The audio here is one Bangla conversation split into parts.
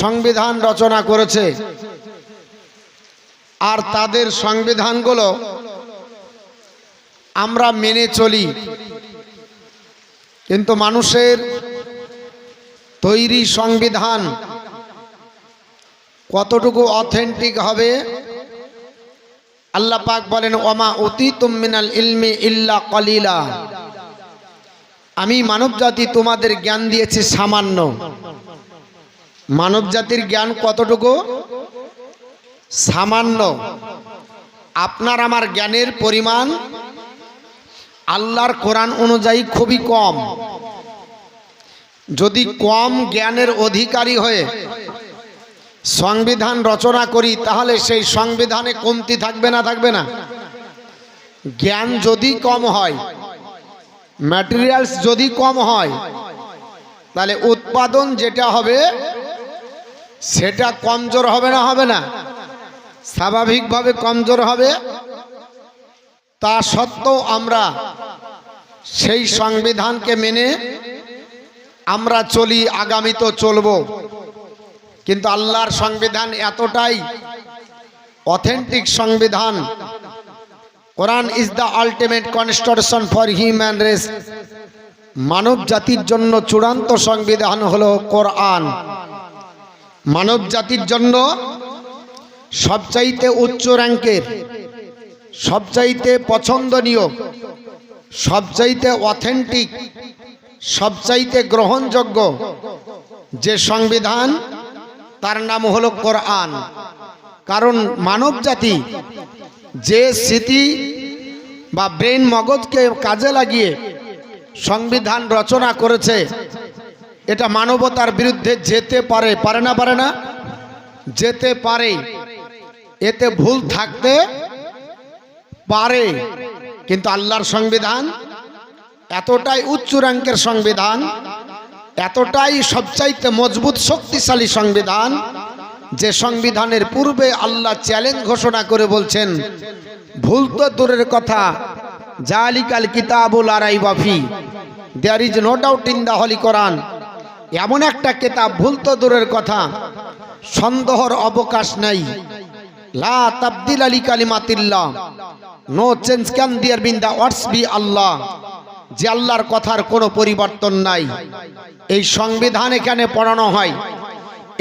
সংবিধান রচনা করেছে। আর তাদের সংবিধানগুলো আমরা মেনে চলি। কিন্তু মানুষের তৈরি সংবিধান কতটুকু অথেন্টিক হবে? আল্লাহ পাক বলেন, ওমা অতি মিনাল ইলমি ইল্লা কলিলা। আমি মানব জাতি তোমাদের জ্ঞান দিয়েছি সামান্য। মানব জাতির জ্ঞান কতটুকু? সামান্য। আপনার আমার জ্ঞানের পরিমাণ আল্লাহর কোরআন অনুযায়ী খুবই কম। যদি কম জ্ঞানের অধিকারী হয়ে সংবিধান রচনা করি, তাহলে সেই সংবিধানে কমতি থাকবে না থাকবে না? জ্ঞান যদি কম হয় ম্যাটেরিয়ালস যদি কম হয়, তাহলে উৎপাদন যেটা হবে সেটা কমজোর হবে না হবে না। স্বাভাবিকভাবে কমজোর হবে। তা সত্ত্বেও আমরা সেই সংবিধানকে মেনে আমরা চলি, আগামী তো চলবো। কিন্তু আল্লাহর সংবিধান এতটাই অথেন্টিক সংবিধান। Quran is the ultimate constitution for human race মানব জাতির জন্য চূড়ান্ত সংবিধান হলো কোরআন। মানব জাতির জন্য সবচাইতে উচ্চ র্যাঙ্কের, সবচাইতে পছন্দনীয়, সবচাইতে অথেন্টিক, সবচাইতে গ্রহণযোগ্য যে সংবিধান, তার নাম হলো কোরআন। কারণ মানব জাতি যে স্মৃতি বা ব্রেন মগজকে কাজে লাগিয়ে সংবিধান রচনা করেছে এটা মানবতার বিরুদ্ধে যেতে পারে পারে না পারে না? যেতে পারে। এতে ভুল থাকতে পারে। কিন্তু আল্লাহর সংবিধান এতটাই উচ্চ র্যাঙ্কের সংবিধান, এতটাই সবচাইতে মজবুত, শক্তিশালী সংবিধান যে সংবিধানের পূর্বে আল্লাহ চ্যালেঞ্জ ঘোষণা করে বলছেন, ভুল তো দূরের কথা। জালিকাল কিতাবুল আরাই বাফি there is no doubt in the holy Quran এমন একটা কেতাব ভুল তো দূরের কথা। সন্দেহর অবকাশ নাই। লা তাবদিল আলী কালিমাতিল্লাহ। No change can there be in the words by Allah যে আল্লাহর কথার কোনো পরিবর্তন নাই। এই সংবিধান এখানে পড়ানো হয়।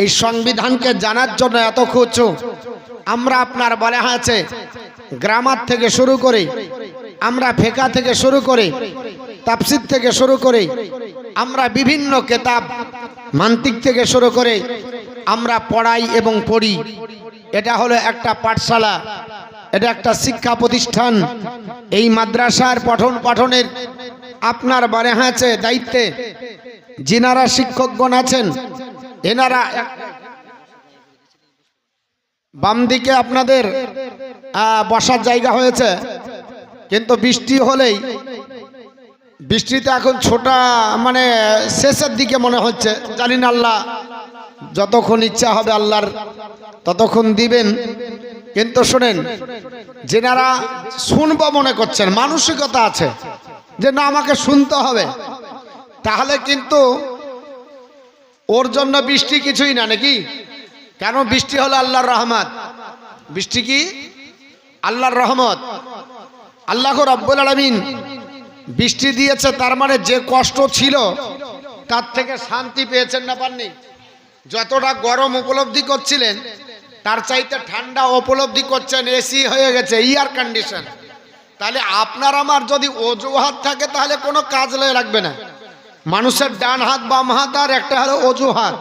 এই সংবিধানকে জানার জন্য এত খুঁজু আমরা আপনার বলে আছে, গ্রামার থেকে শুরু করে, আমরা ফেকা থেকে শুরু করে তাপসিদ থেকে শুরু করে আমরা বিভিন্ন কেতাব মান্তিক থেকে শুরু করে আমরা পড়াই এবং পড়ি। এটা হলো একটা পাঠশালা, এটা একটা শিক্ষা প্রতিষ্ঠান। এই মাদ্রাসার পঠন পাঠনের আপনার বারে হাঁচে দায়িত্বে যিনারা শিক্ষকগণ আছেন, এনারা বাম দিকে আপনাদের বসার জায়গা হয়েছে, কিন্তু বৃষ্টি হলেই বৃষ্টিতে এখন ছোটা মানে শেষের দিকে মনে হচ্ছে, জানি না আল্লাহ। যতক্ষণ ইচ্ছা হবে আল্লাহর, ততক্ষণ দিবেন। কিন্তু শোনেন, যেনারা শুনব মনে করছেন, মানসিকতা আছে, যে না, আমাকে শুনতে হবে। তাহলে কিন্তু ওর জন্য বৃষ্টি কিছুই না, নাকি? কেন বৃষ্টি হলো আল্লাহর রহমত? বৃষ্টি কি? আল্লাহর রহমত। আল্লাহ রব্বুল আলমিন বৃষ্টি দিয়েছে, তার মানে যে কষ্ট ছিল, তার থেকে শান্তি পেয়েছেন না পাননি। যতটা গরম উপলব্ধি করছিলেন, তার চাইতে ঠান্ডা উপলব্ধি করছেন এসি হয়ে গেছে এয়ার কন্ডিশন তাহলে আপনার আমার যদি অজুহাত থাকে, তাহলে কোনো কাজ লয়ে লাগবে না। মানুষের ডান হাত, বাম হাত, আর একটা হলো অজুহাত।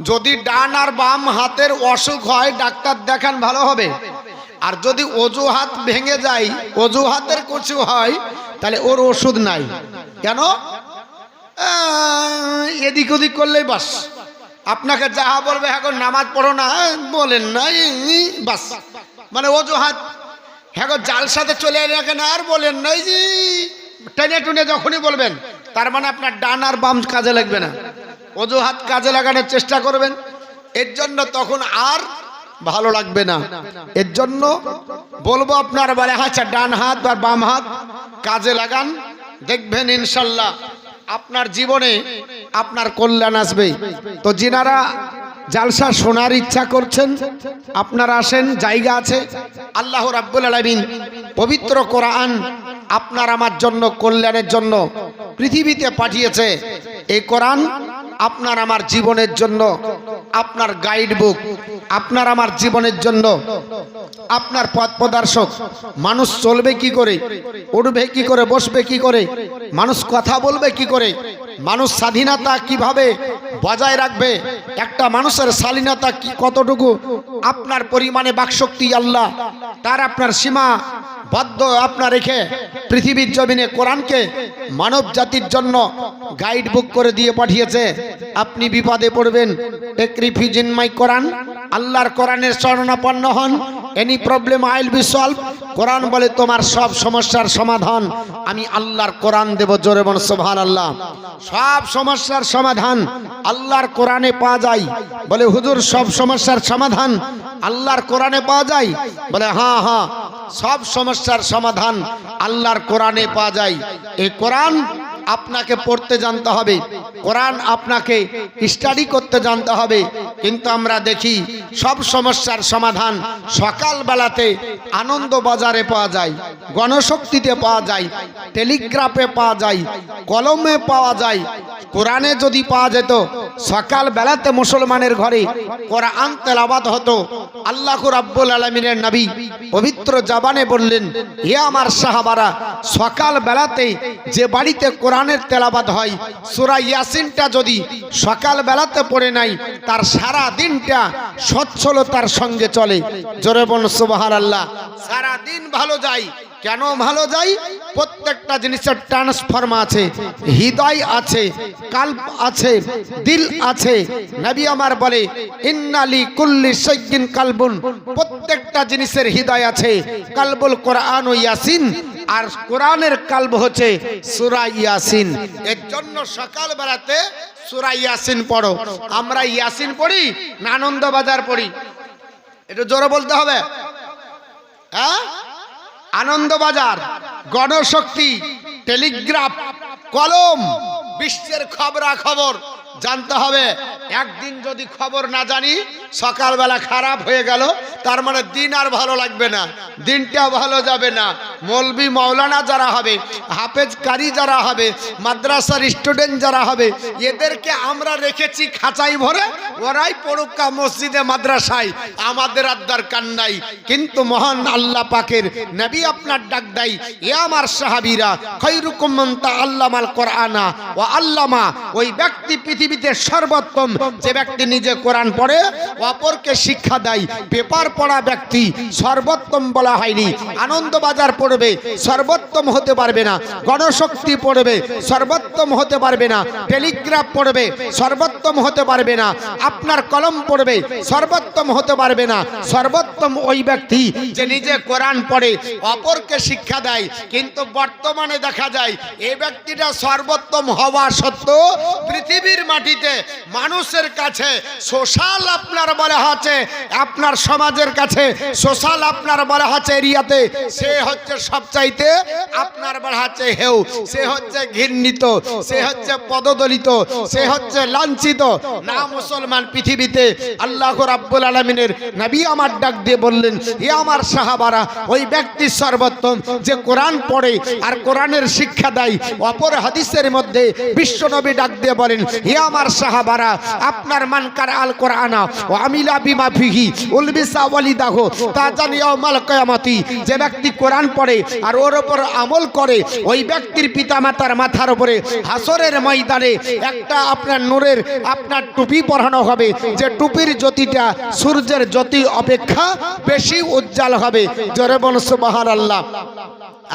যদি ডান আর বাম হাতের অসুখ হয়, ডাক্তার দেখান ভালো হবে। আর যদি অজুহাত ভেঙে যায়, অজুহাতের কিছু হয়, তাহলে ওর ওষুধ নাই। কেন? এদিক ওদিক করলেই বাস। আপনাকে যাহা বলবে এখন নামাজ পড়ো না বলেন না বাস। মানে অজুহাত। হ্যাঁ জাল সাথে চলে এলে কেন আর বলেন নাই যে, টেনে টুনে যখনই বলবেন, তার মানে আপনার ডান আর বাম কাজে লাগবে না। অজুহাত কাজে লাগানোর চেষ্টা করবেন। এর জন্য তখন আর ভালো লাগবে না। এর জন্য বলব আপনার বলে আচ্ছা ডান হাত বা বাম হাত কাজে লাগান। দেখবেন ইনশাল্লাহ আপনার জীবনে আপনার কল্যাণ আসবে। তো যিনারা জালসা শোনার ইচ্ছা করছেন, আপনারা আসেন, জায়গা আছে। আল্লাহ রাব্বুল আলামিন পবিত্র কোরআন আপনার আমার জন্য, কল্যাণের জন্য পৃথিবীতে পাঠিয়েছে। এই কোরআন আপনার আমার জীবনের জন্য, আপনার গাইড বুক আপনার আমার জীবনের জন্য, আপনার পথ প্রদর্শক, মানুষ চলবে কি করে, উঠবে কি করে, বসবে কি করে, মানুষ কথা বলবে কি করে মানুষ স্বাধীনতা কীভাবে বজায় রাখবে? একটা মানুষের শালীনতা কি কতটুকু? আপনার পরিমাণে বাকশক্তি আল্লাহ, তার আপনার সীমা বদ্ধ আপনার রেখে পৃথিবীর জমিনে কোরআনকে মানব জাতির জন্য গাইড বুক করে দিয়ে পাঠিয়েছে। আপনি বিপদে পড়বেন। Take refuge my Quran. আল্লাহর কোরআনের শরণাপন্ন হন। Any problem I'll be solve Quran বলে তোমার সব সমস্যার সমাধান। আমি আল্লাহর কোরআন দেব জোরে বন সোভান আল্লাহ সব সমস্যার সমাধান আল্লাহর কোরআনে পাওয়া যায়। বলে, হুজুর, সব সমস্যার সমাধান আল্লাহর কোরআনে পাওয়া যায়? বলে হ্যাঁ হ্যাঁ সব সমস্যার সমাধান আল্লাহর কোরআনে পাওয়া যায়। এই কোরআন আপনাকে পড়তে জানতে হবে। কোরআন আপনাকে স্টাডি করতে জানতে হবে। কিন্তু আমরা দেখি সব সমস্যার সমাধান সকালবেলাতে আনন্দ বাজারে পাওয়া যায়, গণশক্তিতে পাওয়া যায় টেলিগ্রাফে পাওয়া যায়, কলমে পাওয়া যায়, কোরআনে যদি পাওয়া যেত, সকালবেলাতে মুসলমানের ঘরে কোরআন তেলাবাদ হতো। আল্লাহ রাব্বুল আলমিনের নবী পবিত্র জাবানে বললেন, হে আমার সাহাবারা সকাল বেলাতে যে বাড়িতে কোরআনের তেলাবাদ হয়। সুরা ইয়াসিনটা যদি সকাল বেলাতে পড়ে নাই, তার সারা দিনটা সচ্ছলতার সঙ্গে চলে। জোরে বল সুবাহার আল্লাহ সারা দিন ভালো যায়। কেন ভালো যাই? প্রত্যেকটা জিনিসের ট্রান্সফর্ম আছে, হৃদয় আছে, কাল্প আছে, দিল আছে। নবী আমার বলে ইন্নালি কুল্লি সৈকিন কালবুন। প্রত্যেকটা জিনিসের হৃদয় আছে, কালবুল কোরআন ও ইয়াসিন। আর কোরআনের কালব হচ্ছে সুরা ইয়াসিন। এর জন্য সকাল বেলাতে সুরা ইয়াসিন পড়ো। আমরা ইয়াসিন পড়ি না আনন্দবাজার পড়ি? এটা জোরে বলতে হবে? হ্যাঁ? আনন্দবাজার গণশক্তি টেলিগ্রাফ কলম বিশ্বের খবরা খবর জানতে হবে। একদিন যদি খবর না জানি, সকালবেলা খারাপ হয়ে গেল, তার মানে দিন আর ভালো লাগবে না দিনটা ভালো যাবে না। মৌলবি মৌলানা যারা হবে হাফেজ কারি যারা হবে, মাদ্রাসার স্টুডেন্ট যারা হবে, এদেরকে আমরা রেখেছি খাঁচাই ভরে, ওরাই পড়ুকা মসজিদে মাদ্রাসায়। আমাদের আর দরকার নাই। কিন্তু মহান আল্লাহ পাকের নবী আপনার ডাক দেয়, এ আমার সাহাবিরা, খৈরুকুম মান তাআল্লামাল কোরআনা ও আল্লামা। ওই ব্যক্তি পৃথিবীতে সর্বোত্তম যে ব্যক্তি নিজে কোরআন পড়ে, অপরকে শিক্ষা দেয়। পেপার পড়া ব্যক্তি সর্বোত্তম বলা হয়নি। আনন্দবাজার পড়বে, সর্বোত্তম হতে পারবে না। গণশক্তি পড়বে, সর্বোত্তম হতে পারবে না। টেলিগ্রাফ পড়বে, সর্বোত্তম হতে পারবে না। আপনার কলম পড়বে, সর্বোত্তম হতে পারবে না। সর্বোত্তম ওই ব্যক্তি যে নিজে কোরআন পড়ে, অপরকে শিক্ষা দেয়। কিন্তু বর্তমানে দেখা যায় এই ব্যক্তিটা সর্বোত্তম হওয়া সত্ত্বেও পৃথিবীর মাটিতে মানুষের কাছে সোশ্যাল আপনার বলা হচ্ছে, আপনার সমাজের কাছে সোশ্যাল আপনার বলা হচ্ছে এরিয়াতে, সে হচ্ছে সবচাইতে আপনার বলা হচ্ছে হেউ, সে হচ্ছে ঘৃণিত, সে হচ্ছে পদদলিত, সে হচ্ছে লাঞ্ছিত। না মুসলমান পৃথিবীতে আল্লাহ রাব্বুল আলমিনের নবী আমার ডাক দিয়ে বললেন হে আমার সাহাবারা, ওই ব্যক্তি সর্বোত্তম যে কোরআন পড়ে আর কোরআনের শিক্ষা দেয়, অপর হাদিসের মধ্যে বিশ্বনবী ডাক দিয়ে বলেন হে আমার সাহাবারা, আপনার মানকার আল কোরআনা ও আমিলা বিমা ফিহি, উলবিসা ওয়ালিদাহ, তা জানি মাল কয়ামতি, যে ব্যক্তি কোরআন পড়ে আর ওর ওপর আমল করে, ওই ব্যক্তির পিতামাতার মাথার উপরে হাসরের ময়দানে একটা আপনার নূরের আপনার টুপি পরানো হবে, যে টুপির জ্যোতিটা সূর্যের জ্যোতি অপেক্ষা বেশি উজ্জ্বল হবে। জোরে বল সুবহান আল্লাহ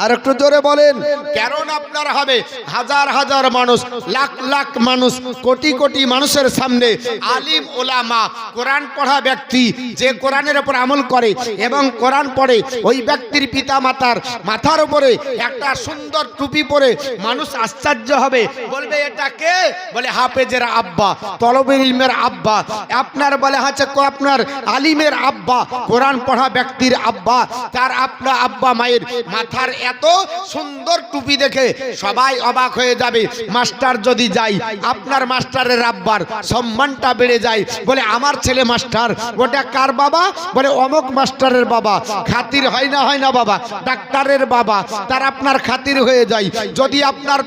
আর একটু জোরে বলেন, কারণ আপনার হবে হাজার হাজার মানুষ, লাখ লাখ মানুষ, কোটি কোটি কোটি মানুষের সামনে আলিম ওলামা, কোরআন পড়া ব্যক্তি যে কোরআনের উপর আমল করে এবং কোরআন পড়ে, ওই ব্যক্তির পিতা মাতার মাথার উপরে একটা সুন্দর টুপি পরে মানুষ আশ্চর্য হবে। বলবে, এটা কে? বলে, হাফেজের আব্বা, তলবের ইলমের আব্বা, আপনার বলে হচ্ছে আপনার আলিমের আব্বা, কোরআন পড়া ব্যক্তির আব্বা, তার আপনার আব্বা মায়ের মাথার এত সুন্দর টুপি দেখে সবাই অবাক হয়ে যাবে। মাস্টার যদি যাই আপনার মাস্টারের আব্বার সম্মানটা বেড়ে যায়। বলে, আমার ছেলে মাস্টার ওটা কার বাবা? বলে, অমক মাস্টারের বাবা। খাতির হয় না হয় না বাবা, ডাক্তারের বাবা। তার আপনার খাতির হয়ে যায়। যদি আপনার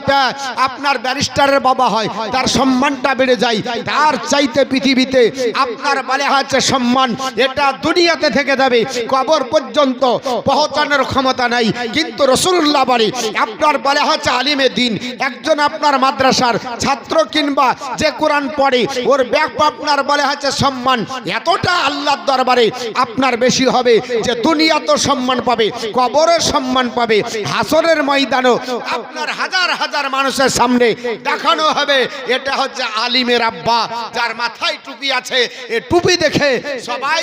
আপনার ব্যারিস্টারের বাবা হয়, তার সম্মানটা বেড়ে যায়। তার চাইতে পৃথিবীতে আপনার বলে হচ্ছে সম্মান। এটা দুনিয়াতে থেকে যাবে। কবর পর্যন্ত পৌঁছানোর ক্ষমতা নাই। কিন্তু রসুল্লাহ বাড়ি আপনার বলে হচ্ছে আলিমে দিন। একজন আপনার মাদ্রাসার ছাত্র কিংবা যে কোরআন পড়ে, ওর ব্যাগ আপনার বলে হচ্ছে সম্মান। এতটা আল্লাহর দরবারে আপনার বেশি হবে যে দুনিয়া তো সম্মান পাবে কবরের সম্মান পাবে, হাসরের ময়দানও আপনার হাজার হাজার মানুষের সামনে দেখানো হবে। এটা হচ্ছে আলিমের আব্বা, যার মাথায় টুপি আছে। এ টুপি দেখে সবাই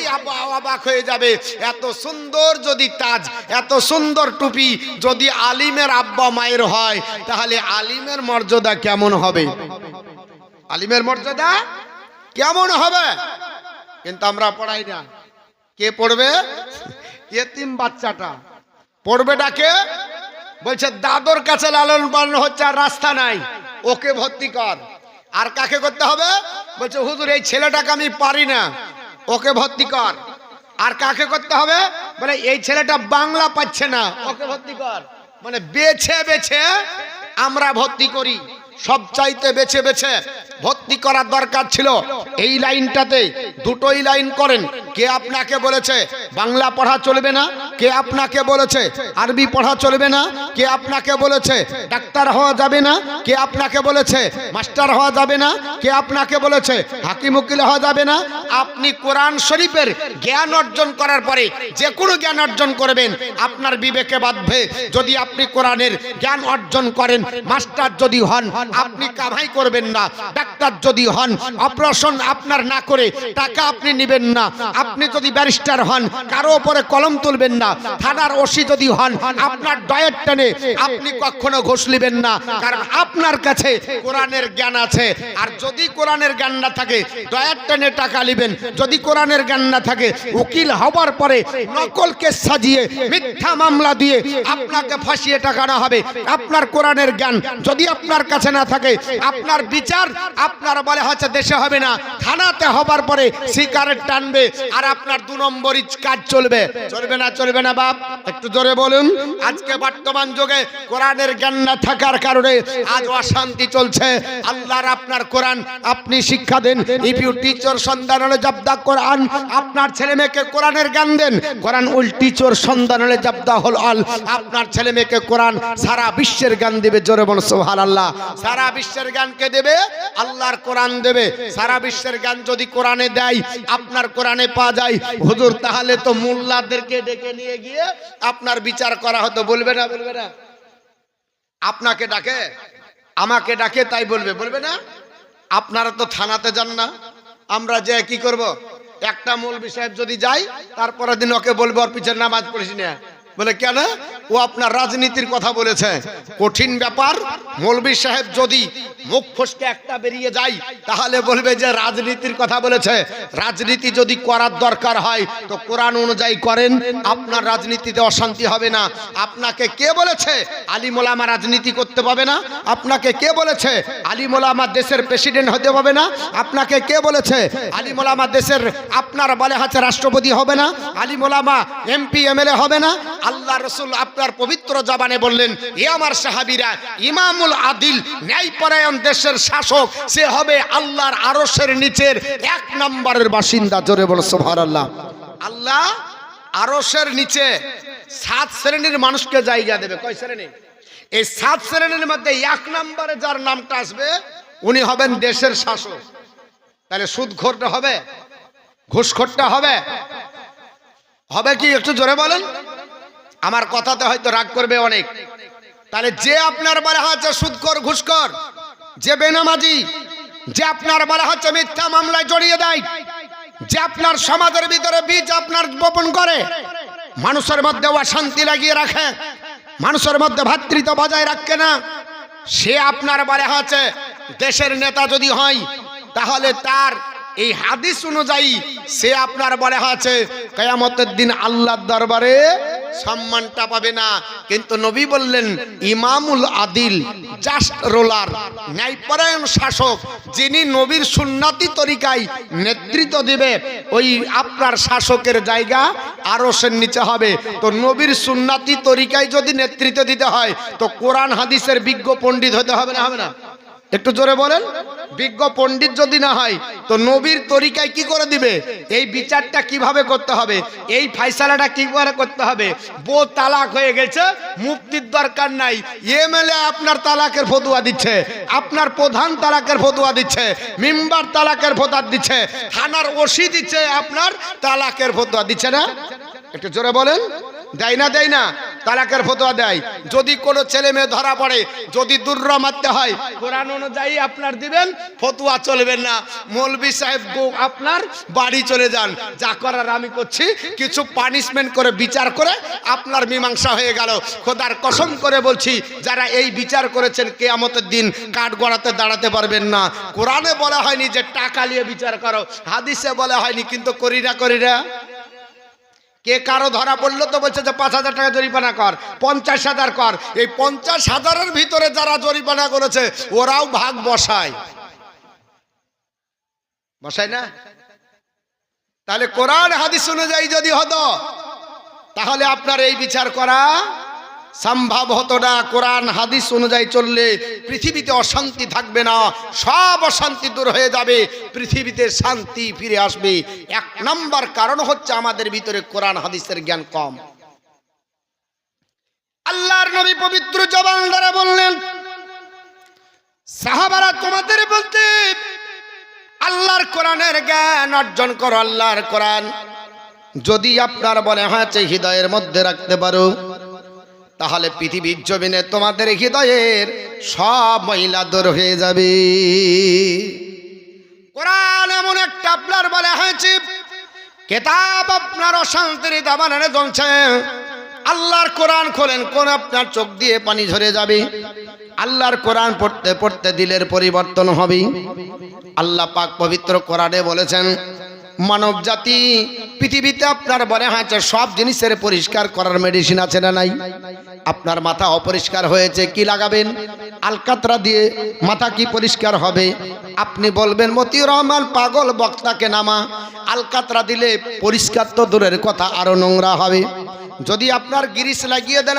অবাক হয়ে যাবে। এত সুন্দর যদি তাজ, এত সুন্দর টুপি যদি আলিমের আব্বা মায়ের হয়, তাহলে আলিমের মর্যাদা কেমন হবে? আলিমের মর্যাদা কেমন হবে? কিন্তু আমরা পড়াই না। কে পড়বে? এতিম বাচ্চাটা। পড়বে ডাকে? বলছে, দাদর কাছে লালন পালন হচ্ছে আর রাস্তা নাই। ওকে ভর্তি কর। আর কাকে করতে হবে? বলছে, হুজুর, এই ছেলেটাকে আমি পারি না। ওকে ভর্তি কর। আর কাকে করতে হবে? বলে, এই ছেলেটা বাংলা পাচ্ছে না। ওকে ভর্তি কর। মানে বেছে বেছে আমরা ভর্তি করি। সব চাইতে বেছে বেছে ভর্তি করার দরকার ছিল। এই লাইনটাতে দুটোই লাইন করেন। কে আপনাকে বলেছে বাংলা পড়া চলবে না? কে আপনাকে বলেছে আরবি পড়া চলবে না? কে আপনাকে বলেছে ডাক্তার হওয়া যাবে না? কে আপনাকে বলেছে মাস্টার হওয়া যাবে না? কে আপনাকে বলেছে হাকিম উকিল হওয়া যাবে না? আপনি কোরআন শরীফের জ্ঞান অর্জন করার পরে যে কোনো জ্ঞান অর্জন করবেন, আপনার বিবেকে বাঁধবে। যদি আপনি কোরআনের জ্ঞান অর্জন করেন, মাস্টার যদি হন আপনি কামাই করবেন না। ডাক্তার যদি হন, অপারেশন আপনার না করে টাকা আপনি নেবেন না। আপনি যদি ব্যারিস্টার হন, কারও উপরে কলম তুলবেন না। থানার ওসি যদি হন, আপনার ডয়েট টেনে আপনি কখনো ঘোষ নেবেন না। কারণ আপনার কাছে কোরআনের জ্ঞান আছে। আর যদি কোরআনের জ্ঞান না থাকে, ডয়েট টেনে টাকা নেবেন। যদি কোরআনের জ্ঞান না থাকে, উকিল হবার পরে নকল কেস সাজিয়ে, মিথ্যা মামলা দিয়ে আপনাকে ফাঁসিয়ে টাকানো হবে। আপনার কোরআনের জ্ঞান যদি আপনার কাছে না থাকে, আপনার বিচার আপনার বলে হচ্ছে দেশে হবে না। থানাতে হবার পরে সিগারেট টানবে আর আপনার দু নম্বরই কাজ চলবে। চলবে না চলবে না বাপ, একটু জোরে বলুন। আজকে বর্তমান যুগে কোরআনের জ্ঞান না থাকার কারণে আজ অশান্তি চলছে। আল্লাহর আপনার কোরআন, আপনি শিক্ষা দেন। ইফ ইউ টিচার সন্ধান হলে জব্দা কোরআন। আপনার ছেলে মেয়েকে কোরআনের জ্ঞান দেন। কোরআন উল টিচার সন্ধান হলে জব্দা হল আল। আপনার ছেলে মেয়েকে কোরআন সারা বিশ্বের জ্ঞান দিবে। জোরে বল সোহান আল্লাহ সারা বিশ্বের জ্ঞানকে দেবে? আল্লাহর কোরআন দেবে। সারা বিশ্বের জ্ঞান যদি কোরআনে দেয়, আপনার কোরআনে পাওয়া যায়। হুজুর, তাহলে তো মোল্লাদেরকে ডেকে নিয়ে গিয়ে আপনার বিচার করা হতো। বলবে না বলবে না। আপনাকে ডাকে? আমাকে ডাকে, তাই বলবে। বলবে না? আপনারা তো থানাতে যান না। আমরা যে কি করব? একটা মৌলবি সাহেব যদি যাই তারপরের দিন ওকে বলব, ওর পিছনে নামাজ পড়েছি না। বলে, কেন? ও আপনার রাজনীতির কথা বলেছে। কঠিন ব্যাপার। মৌলবি সাহেব যদি মুখ ফসকে একটা বেরিয়ে যায়, তাহলে বলবে যে রাজনীতির কথা বলেছে। রাজনীতি যদি করার দরকার হয়, তো কোরআন অনুযায়ী করেন। আপনার রাজনীতিতে অশান্তি হবে না। আপনাকে কে বলেছে আলিমোলামা রাজনীতি করতে পাবে না? আপনাকে কে বলেছে আলিমোলামা দেশের প্রেসিডেন্ট হতে পাবে না? আপনাকে কে বলেছে আলিমোলামা দেশের আপনার বলে হচ্ছে রাষ্ট্রপতি হবে না? আলিমোলামা এমপি, এমএলএ হবে না? আল্লাহ রসুল আপনার পবিত্র জবানে বললেন, এ আমার সাহাবিরা, ইমামুল আদিল ন্যায়পরায়ণ দেশের শাসক, সে হবে আল্লাহর আরশের নিচের এক নম্বরের বাসিন্দা। জোরে বলো সোভার আল্লাহ আল্লাহ আরশের নিচে সাত শ্রেণির মানুষকে জায়গা দেবে। কয় শ্রেণি? এই সাত শ্রেণির মধ্যে এক নম্বরে যার নামটা আসবে, উনি হবেন দেশের শাসক। তাহলে সুদ সুদখোরটা হবে, ঘুষখোরটা হবে। হবে কি একটু জোরে বলেন? আমার কথাতে হয়তো রাগ করবে অনেক। তাহলে যে আপনার বলা হচ্ছে সুদকর ঘুষকর যে বেনামাজি, যে আপনার বলা হচ্ছে মিথ্যা মামলায় জড়িয়ে দেয়, যে আপনার সমাজের ভিতরে বীজ আপনার বপন করে, মানুষের মধ্যে অশান্তি লাগিয়ে রাখে, মানুষের মধ্যে ভাতৃত্ব বজায় রাখে না, সে আপনার বলে হচ্ছে দেশের নেতা যদি হয়, তাহলে তার এই হাদিস অনুযায়ী সে আপনার বলে আছে কেয়ামতের দিন আল্লাহর দরবারে সম্মানটা পাবে না। কিন্তু নবী বললেন, ইমামুল আদিল, জাস্ট রোলার, ন্যায়পরায়ণ শাসক, যিনি নবীর সুন্নাতি তরিকায় নেতৃত্ব দিবে, ওই আপনার শাসকের জায়গা আরও সের নিচে হবে। তো নবীর সুন্নাতি তরিকায় যদি নেতৃত্ব দিতে হয়, তো কোরআন হাদিসের বিজ্ঞ পণ্ডিত হতে হবে না হবে না? একটু জোরে বলেন? বিজ্ঞ পণ্ডিত যদি না হয়, তো নবীর তরিকায় কি করে দিবে? এই বিচারটা কীভাবে করতে হবে? এই ফাইসালাটা কি করে করতে হবে? বউ তালাক হয়ে গেছে, মুক্তির দরকার নাই। এমএলএ আপনার তালাকের ফতুয়া দিচ্ছে, আপনার প্রধান তালাকের ফতুয়া দিচ্ছে, মেম্বার তালাকের ফতুয়া দিচ্ছে, থানার ওসি দিচ্ছে, আপনার তালাকের ফতুয়া দিচ্ছে না? একটু জোরে বলেন। দেয় না দেয় না। তালাকের ফতোয়া দেয়। যদি কোনো ছেলে মেয়ে ধরা পড়ে, যদি দুর্রা মারতে হয়, কোরআন অনুযায়ী আপনার দিবেন, ফতুয়া চলবেন না। মৌলবি সাহেব আপনার বাড়ি চলে যান। যা করার আমি করছি। কিছু পানিশমেন্ট করে, বিচার করে, আপনার মীমাংসা হয়ে গেল। খোদার কসম করে বলছি, যারা এই বিচার করেছেন, কেয়ামতের দিন কাঠ গড়াতে দাঁড়াতে পারবেন না। কোরআনে বলা হয়নি যে, টাকা নিয়ে বিচার করো। হাদিসে বলা হয়নি, কিন্তু করিরা করিরা কে কারও ধরা পড়ল তো বলছে যে পাঁচ হাজার টাকা জরিমানা কর, পঞ্চাশ হাজার কর। এই পঞ্চাশ হাজারের ভিতরে যারা জরিমানা করেছে, ওরাও ভাগ বসায়। বসায় না? তাহলে কোরআন হাদিস অনুযায়ী যদি হতো, তাহলে আপনার এই বিচার করা সম্ভব হতো না, কোরআন, হাদিস অনুযায়ী চললে পৃথিবীতে অশান্তি থাকবে না, সব অশান্তি দূর হয়ে যাবে, পৃথিবীতে শান্তি ফিরে আসবে। এক নাম্বার কারণ হচ্ছে আমাদের ভিতরে কোরআন, হাদিসের জ্ঞান কম। আল্লাহর নবী পবিত্র জবান দ্বারা বললেন, সাহাবারা তোমাদের বলতে, আল্লাহর কোরআনের জ্ঞান অর্জন করো, আল্লাহর কোরআন। যদি আপনার মনে হয়েছে হৃদয়ের মধ্যে রাখতে পারো তাহলে পৃথিবীর জমিনে তোমাদের হৃদয়ের সব মহিলা দূর হয়ে যাবে। কোরআন এমন একটা আপনার বলে হয়েছে কেতাব আপনার অশান্তির দাবানে জ্বলছে আল্লাহর কোরআন খোলেন, কোন আপনার চোখ দিয়ে পানি ঝরে যাবে। আল্লাহর কোরআন পড়তে পড়তে দিলের পরিবর্তন হবে। আল্লাহ পাক পবিত্র কোরআনে বলেছেন মানব জাতি, পৃথিবীতে আপনার মনে হয়েছে সব জিনিসের পরিষ্কার করার মেডিসিন আছে না নাই? আপনার মাথা অপরিষ্কার হয়েছে, কি লাগাবেন? আলকাতরা দিয়ে মাথা কি পরিষ্কার হবে? আপনি বলবেন, মতিউর রহমান, পাগল বক্তাকে নামা। আলকাতরা দিলে পরিষ্কার তো দূরের কথা, আরও নোংরা হবে। যদি আপনার গিরিশ লাগিয়ে দেন